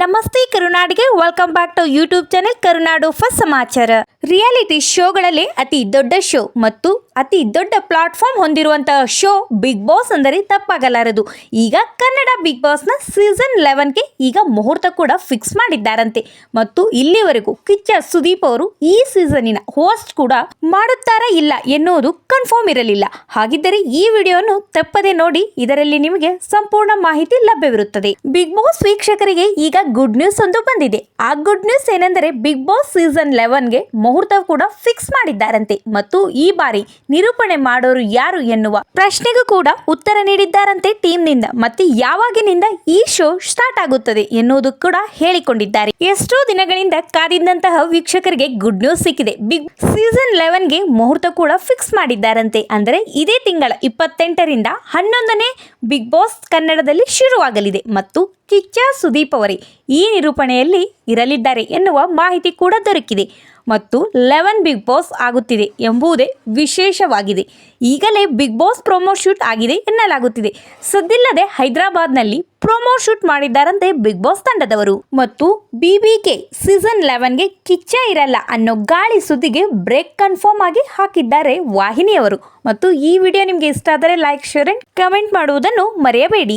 ನಮಸ್ತೆ ಕರುನಾಡಿಗೆ. Welcome back to YouTube channel Karunadu first ಸಮಾಚಾರ. Reality ಶೋಗಳಲ್ಲಿ ಅತಿ ದೊಡ್ಡ ಶೋ ಮತ್ತು ಅತಿ ದೊಡ್ಡ ಪ್ಲಾಟ್ಫಾರ್ಮ್ ಹೊಂದಿರುವಂತಹ ಶೋ ಬಿಗ್ ಬಾಸ್ ಅಂದರೆ ತಪ್ಪಾಗಲಾರದು. ಈಗ ಕನ್ನಡ ಬಿಗ್ ಬಾಸ್ನ ಸೀಸನ್ ಲೆವೆನ್ಗೆ ಈಗ ಮುಹೂರ್ತ ಕೂಡ ಫಿಕ್ಸ್ ಮಾಡಿದ್ದಾರಂತೆ. ಮತ್ತು ಇಲ್ಲಿವರೆಗೂ ಕಿಚ್ಚ ಸುದೀಪ್ ಅವರು ಈ ಸೀಸನಿನ ಹೋಸ್ಟ್ ಕೂಡ ಮಾಡುತ್ತಾರಾ ಇಲ್ಲ ಎನ್ನುವುದು ಕನ್ಫರ್ಮ್ ಇರಲಿಲ್ಲ. ಹಾಗಿದ್ದರೆ ಈ ವಿಡಿಯೋವನ್ನು ತಪ್ಪದೆ ನೋಡಿ ಇದರಲ್ಲಿ ನಿಮಗೆ ಸಂಪೂರ್ಣ ಮಾಹಿತಿ ಲಭ್ಯವಿರುತ್ತದೆ. ಬಿಗ್ ಬಾಸ್ ವೀಕ್ಷಕರಿಗೆ ಈಗ ಗುಡ್ ನ್ಯೂಸ್ ಒಂದು ಬಂದಿದೆ. ಆ ಗುಡ್ ನ್ಯೂಸ್ ಏನೆಂದರೆ ಬಿಗ್ ಬಾಸ್ ಸೀಸನ್ ಲೆವೆನ್ಗೆ ಮುಹೂರ್ತ ಕೂಡ ಫಿಕ್ಸ್ ಮಾಡಿದ್ದಾರಂತೆ. ಮತ್ತು ಈ ಬಾರಿ ನಿರೂಪಣೆ ಮಾಡೋರು ಯಾರು ಎನ್ನುವ ಪ್ರಶ್ನೆಗೂ ಕೂಡ ಉತ್ತರ ನೀಡಿದ್ದಾರಂತೆ ಟೀಮ್ನಿಂದ ಮತ್ತೆ ಯಾವಾಗಿನಿಂದ ಈ ಶೋ ಸ್ಟಾರ್ಟ್ ಆಗುತ್ತದೆ ಎನ್ನುವುದು ಕೂಡ ಹೇಳಿಕೊಂಡಿದ್ದಾರೆ. ಎಷ್ಟೋ ದಿನಗಳಿಂದ ಕಾದಿದ್ದಂತಹ ವೀಕ್ಷಕರಿಗೆ ಗುಡ್ ನ್ಯೂಸ್ ಸಿಕ್ಕಿದೆ. ಬಿಗ್ ಸೀಸನ್ ಲೆವೆನ್ಗೆ ಮುಹೂರ್ತ ಕೂಡ ಫಿಕ್ಸ್ ಮಾಡಿದ್ದಾರಂತೆ. ಅಂದರೆ ಇದೇ ತಿಂಗಳ ಇಪ್ಪತ್ತೆಂಟರಿಂದ ಹನ್ನೊಂದನೇ ಬಿಗ್ ಬಾಸ್ ಕನ್ನಡದಲ್ಲಿ ಶುರುವಾಗಲಿದೆ. ಮತ್ತು ಕಿಚ್ಚ ಸುದೀಪ್ ಅವರೇ ಈ ನಿರೂಪಣೆಯಲ್ಲಿ ಇರಲಿದ್ದಾರೆ ಎನ್ನುವ ಮಾಹಿತಿ ಕೂಡ ದೊರಕಿದೆ ಮತ್ತು ಲೆವೆನ್ ಬಿಗ್ ಬಾಸ್ ಆಗುತ್ತಿದೆ ಎಂಬುದೇ ವಿಶೇಷವಾಗಿದೆ. ಈಗಲೇ ಬಿಗ್ ಬಾಸ್ ಪ್ರೊಮೋ ಶೂಟ್ ಆಗಿದೆ ಎನ್ನಲಾಗುತ್ತಿದೆ. ಸದ್ದಿಲ್ಲದೆ ಹೈದರಾಬಾದ್ನಲ್ಲಿ ಪ್ರೊಮೋ ಶೂಟ್ ಮಾಡಿದ್ದಾರಂತೆ ಬಿಗ್ ಬಾಸ್ ತಂಡದವರು. ಮತ್ತು ಬಿಬಿಕೆ ಸೀಸನ್ ಲೆವೆನ್ಗೆ ಕಿಚ್ಚ ಇರಲ್ಲ ಅನ್ನೋ ಗಾಳಿ ಸುದ್ದಿಗೆ ಬ್ರೇಕ್ ಕನ್ಫರ್ಮ್ ಆಗಿ ಹಾಕಿದ್ದಾರೆ ವಾಹಿನಿಯವರು. ಮತ್ತು ಈ ವಿಡಿಯೋ ನಿಮಗೆ ಇಷ್ಟ ಆದರೆ ಲೈಕ್, ಶೇರ್ ಕಮೆಂಟ್ ಮಾಡುವುದನ್ನು ಮರೆಯಬೇಡಿ.